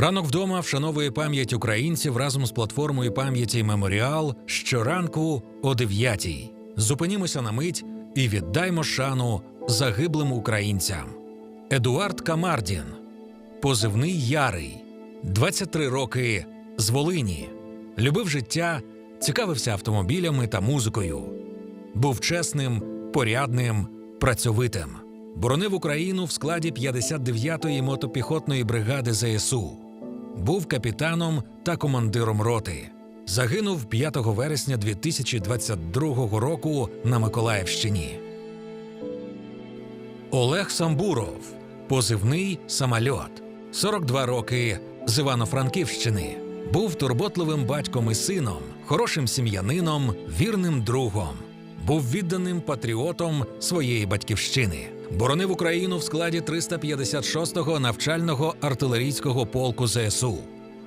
Ранок вдома вшановує пам'ять українців разом з платформою пам'яті Меморіал щоранку о 9-й. Зупинімося на мить і віддаймо шану загиблим українцям. Едуард Камардін, позивний Ярий, 23 роки з Волині. Любив життя, цікавився автомобілями та музикою. Був чесним, порядним, працьовитим. Боронив Україну в складі 59-ї мотопіхотної бригади ЗСУ. Був капітаном та командиром роти. Загинув 5 вересня 2022 року на Миколаївщині. Олег Самбуров, позивний самольот, 42 роки з Івано-Франківщини. Був турботливим батьком і сином, хорошим сім'янином, вірним другом. Був відданим патріотом своєї батьківщини. Боронив Україну в складі 356-го навчального артилерійського полку ЗСУ.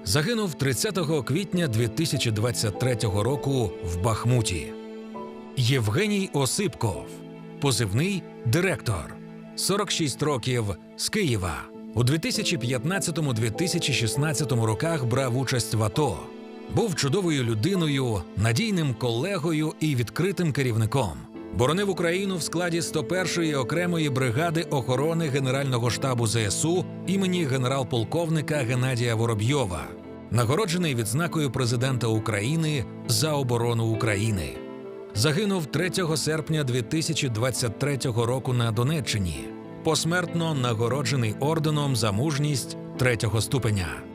Загинув 30 квітня 2023 року в Бахмуті. Євгеній Осипков, позивний директор, 46 років з Києва. У 2015-2016 роках брав участь в АТО. Був чудовою людиною, надійним колегою і відкритим керівником. Боронив Україну в складі 101-ї окремої бригади охорони Генерального штабу ЗСУ імені генерал-полковника Геннадія Воробйова, нагороджений відзнакою президента України за оборону України. Загинув 3 серпня 2023 року на Донеччині, посмертно нагороджений орденом за мужність третього ступеня.